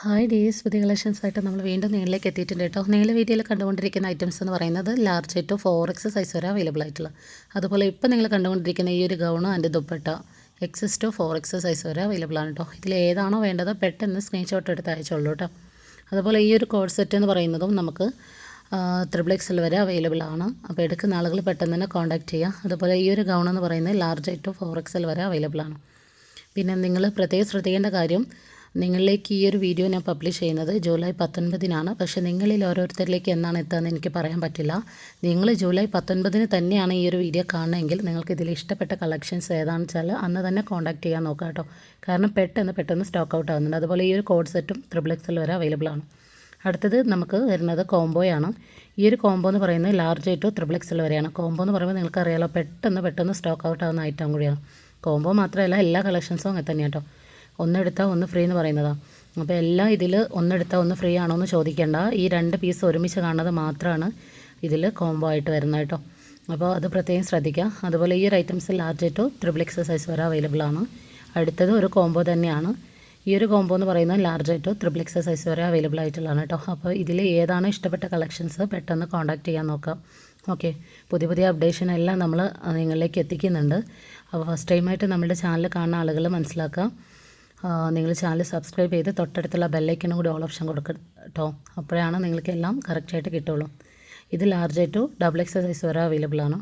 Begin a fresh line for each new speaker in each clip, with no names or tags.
Hi days പുതിയ collections ആയിട്ട് നമ്മൾ വീണ്ടും നീളിലേക്ക് എത്തിയിട്ടുണ്ട് കേട്ടോ. നീല വീഡിയോയിൽ കണ്ടുകൊണ്ടിരിക്കുന്ന ഐറ്റംസ് എന്ന് പറയുന്നത് large to four X size വരെ അവൈലബിൾ ആയിട്ടുള്ള. അതുപോലെ ഇപ്പോൾ നിങ്ങൾ കണ്ടുകൊണ്ടിരിക്കുന്ന ഈ ഒരു ഗൗണോ അതിന്റെ dupatta XS to four X size വരെ അവൈലബിൾ ആണ് കേട്ടോ. ഇതിൽ ഏതാണോ വേണ്ടത് പെട്ടെന്ന് സ്ക്രീൻഷോട്ട് എടുത്ത് അയച്ചോളൂ കേട്ടോ. അതുപോലെ ഈ ഒരു കോഡ് സെറ്റ് എന്ന് പറയുന്നതും നമുക്ക് ത്രിബിൾ എക്സൽ വരെ അവൈലബിൾ ആണ്. അപ്പോൾ എടുക്കുന്ന ആളുകൾ പെട്ടെന്ന് തന്നെ കോൺടാക്ട് ചെയ്യുക അതുപോലെ ഈ ഒരു ഗൗൺ എന്ന് പറയുന്നത് ലാർജ് ടു ഫോർ എക്സൽ വരെ അവൈലബിൾ ആണ്. പിന്നെ നിങ്ങൾ പ്രത്യേകം ശ്രദ്ധിക്കേണ്ട കാര്യം നിങ്ങളിലേക്ക് ഈ ഒരു വീഡിയോ ഞാൻ പബ്ലിഷ് ചെയ്യുന്നത് ജൂലൈ പത്തൊൻപതിനാണ്. പക്ഷേ നിങ്ങളിൽ ഓരോരുത്തരിലേക്ക് എന്നാണ് എത്തുകയെന്ന് എനിക്ക് പറയാൻ പറ്റില്ല. നിങ്ങൾ ജൂലൈ പത്തൊൻപതിന് തന്നെയാണ് ഈ ഒരു വീഡിയോ കാണണമെങ്കിൽ നിങ്ങൾക്ക് ഇതിൽ ഇഷ്ടപ്പെട്ട കളക്ഷൻസ് ഏതാണെന്ന് വെച്ചാൽ അന്ന് തന്നെ കോൺടാക്ട് ചെയ്യാൻ നോക്കാം കേട്ടോ. കാരണം പെട്ടെന്ന് പെട്ടെന്ന് സ്റ്റോക്ക് ഔട്ട് ആകുന്നുണ്ട് അതുപോലെ ഈ ഒരു കോഡ് സെറ്റും ത്രിബിൾ എക്സൽ വരെ അവൈലബിൾ ആണ്. അടുത്തത് നമുക്ക് വരുന്നത് കോംബോയാണ് ഈ ഒരു കോംബോ എന്ന് പറയുന്നത് ലാർജ് ടു ത്രിബിൾ എക്സൽ വരെയാണ്. കോംബോ എന്ന് പറയുമ്പോൾ നിങ്ങൾക്ക് അറിയാലോ പെട്ടെന്ന് പെട്ടെന്ന് സ്റ്റോക്ക് ഔട്ട് ആകുന്ന ഐറ്റം കൂടിയാണ്. കോംബോ മാത്രമല്ല എല്ലാ കളക്ഷൻസും അങ്ങനെ തന്നെയാണ് കേട്ടോ. ഒന്നെടുത്താൽ ഒന്ന് ഫ്രീ എന്ന് പറയുന്നതാണ് അപ്പോൾ എല്ലാം ഇതിൽ ഒന്നെടുത്താൽ ഒന്ന് ഫ്രീ ആണോ എന്ന് ചോദിക്കേണ്ട. ഈ രണ്ട് പീസ് ഒരുമിച്ച് കാണുന്നത് മാത്രമാണ് ഇതിൽ കോംബോ ആയിട്ട് വരുന്നത് കേട്ടോ. അപ്പോൾ അത് പ്രത്യേകം ശ്രദ്ധിക്കുക അതുപോലെ ഈ ഒരു items large to triple X size വരെ അവൈലബിൾ ആണ്. അടുത്തത് ഒരു കോംബോ തന്നെയാണ്. ഈ ഒരു കോംബോ എന്ന് പറയുന്നത് ലാർജ് ആയിട്ടോ ട്രിപ്പിൾ എക്സ് സൈസ് വരെ അവൈലബിൾ ആയിട്ടുള്ളതാണ് കേട്ടോ. അപ്പോൾ ഇതിൽ ഏതാണ് ഇഷ്ടപ്പെട്ട കളക്ഷൻസ് പെട്ടെന്ന് കോൺടാക്ട് ചെയ്യാൻ നോക്കാം. ഓക്കെ പുതിയ പുതിയ അപ്ഡേഷൻ എല്ലാം നമ്മൾ നിങ്ങളിലേക്ക് എത്തിക്കുന്നുണ്ട്. അപ്പോൾ ഫസ്റ്റ് ടൈമായിട്ട് നമ്മുടെ ചാനൽ കാണുന്ന ആളുകൾ മനസ്സിലാക്കുക നിങ്ങൾ ചാനൽ സബ്സ്ക്രൈബ് ചെയ്ത് തൊട്ടടുത്തുള്ള ബെല്ലൈക്കനും കൂടി ഓൾ ഓപ്ഷൻ കൊടുക്കുക കേട്ടോ അപ്പോഴാണ് നിങ്ങൾക്ക് എല്ലാം കറക്റ്റായിട്ട് കിട്ടുള്ളൂ. ഇത് large to double X size വരെ അവൈലബിൾ ആണ്.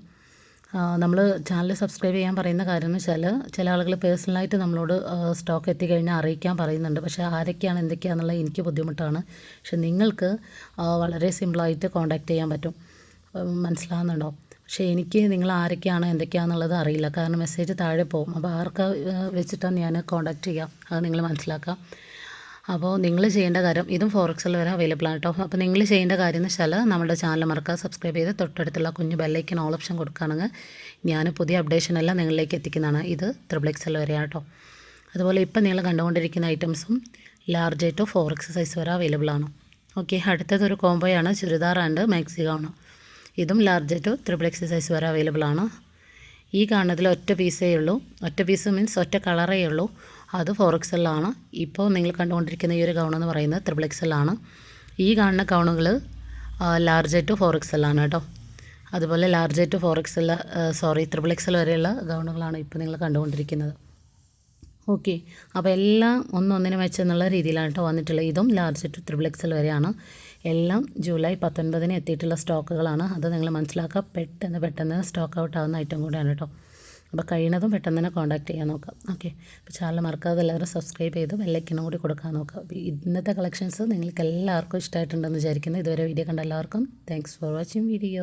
നമ്മൾ ചാനൽ സബ്സ്ക്രൈബ് ചെയ്യാൻ പറയുന്ന കാര്യം എന്ന് വെച്ചാൽ ചില ആളുകൾ പേഴ്സണലായിട്ട് നമ്മളോട് സ്റ്റോക്ക് എത്തിക്കഴിഞ്ഞാൽ അറിയിക്കാൻ പറയുന്നുണ്ട്. പക്ഷേ ആരൊക്കെയാണ് എന്തൊക്കെയാണെന്നുള്ളത് എനിക്ക് ബുദ്ധിമുട്ടാണ്. പക്ഷെ നിങ്ങൾക്ക് വളരെ സിമ്പിളായിട്ട് കോൺടാക്റ്റ് ചെയ്യാൻ പറ്റും. മനസ്സിലാകുന്നുണ്ടോ പക്ഷേ എനിക്ക് നിങ്ങൾ ആരൊക്കെയാണ് എന്തൊക്കെയാണെന്നുള്ളത് അറിയില്ല. കാരണം മെസ്സേജ് താഴെ പോകും. അപ്പോൾ ആർക്ക് വെച്ചിട്ടാണ് ഞാൻ കോൺടാക്റ്റ് ചെയ്യാം അത് നിങ്ങൾ മനസ്സിലാക്കാം അപ്പോൾ നിങ്ങൾ ചെയ്യേണ്ട കാര്യം ഇതും ഫോറക്സിൽ വരെ അവൈലബിൾ ആണ് കേട്ടോ. അപ്പോൾ നിങ്ങൾ ചെയ്യേണ്ട കാര്യം എന്ന് വെച്ചാൽ നമ്മുടെ ചാനൽ മറക്കുക സബ്സ്ക്രൈബ് ചെയ്ത് തൊട്ടടുത്തുള്ള കുഞ്ഞു ബെല്ലൈക്കൻ ഓൾ ഓപ്ഷൻ കൊടുക്കുകയാണെങ്കിൽ ഞാൻ പുതിയ അപ്ഡേഷൻ എല്ലാം നിങ്ങളിലേക്ക് എത്തിക്കുന്നതാണ്. ഇത് ത്രിബിൾ എക്സൽ വരെയാണ് കേട്ടോ. അതുപോലെ ഇപ്പം നിങ്ങൾ കണ്ടുകൊണ്ടിരിക്കുന്ന ഐറ്റംസും large to four X size വരെ അവൈലബിൾ ആണ്. ഓക്കെ അടുത്തതൊരു കോംബോയാണ് ചുരിദാർ ആൻഡ് മാക്സി ഗൗണ് ഇതും ലാർജ് ടു എക്സ് സൈസ് വരെ അവൈലബിൾ ആണ്. ഈ കാണുന്നതിൽ ഒറ്റ പീസേ ഉള്ളൂ. ഒറ്റ പീസ് മീൻസ് ഒറ്റ കളറേ ഉള്ളൂ. അത് ഫോർ ആണ്. ഇപ്പോൾ നിങ്ങൾ കണ്ടുകൊണ്ടിരിക്കുന്ന ഈ ഒരു ഗൗൺ എന്ന് പറയുന്നത് ത്രിബിൾ ആണ്. ഈ കാണുന്ന ഗൗണുകൾ ലാർജ് ടു ഫോർ ആണ് കേട്ടോ. അതുപോലെ large to four XL sorry triple X L വരെയുള്ള ഗൗണുകളാണ് ഇപ്പോൾ നിങ്ങൾ കണ്ടുകൊണ്ടിരിക്കുന്നത്. ഓക്കെ. അപ്പോൾ എല്ലാം ഒന്നൊന്നിനും വെച്ചെന്നുള്ള രീതിയിലാണ് കേട്ടോ വന്നിട്ടുള്ളത്. ഇതും ലാർജ് ടു ത്രിബിൾ എക്സൽ വരെയാണ്. എല്ലാം ജൂലൈ പത്തൊൻപതിന് എത്തിയിട്ടുള്ള സ്റ്റോക്കുകളാണ്. അത് നിങ്ങൾ മനസ്സിലാക്കുക. പെട്ടെന്ന് പെട്ടെന്ന് സ്റ്റോക്ക് ഔട്ട് ആവുന്ന ഐറ്റം കൂടിയാണ് കേട്ടോ അപ്പോൾ കഴിയുന്നതും പെട്ടെന്ന് തന്നെ കോൺടാക്ട് ചെയ്യാൻ നോക്കാം ഓക്കെ. അപ്പോൾ ചാനൽ മറക്കാതെ എല്ലാവരും സബ്സ്ക്രൈബ് ചെയ്ത് ബെല്ലൈക്കനും കൂടി കൊടുക്കാൻ നോക്കാം അപ്പോൾ ഇന്നത്തെ കളക്ഷൻസ് നിങ്ങൾക്ക് എല്ലാവർക്കും ഇഷ്ടമായിട്ടുണ്ടെന്ന് വിചാരിക്കുന്നു. ഇതുവരെ വീഡിയോ കണ്ട എല്ലാവർക്കും താങ്ക്സ് ഫോർ വാച്ചിങ് വീഡിയോ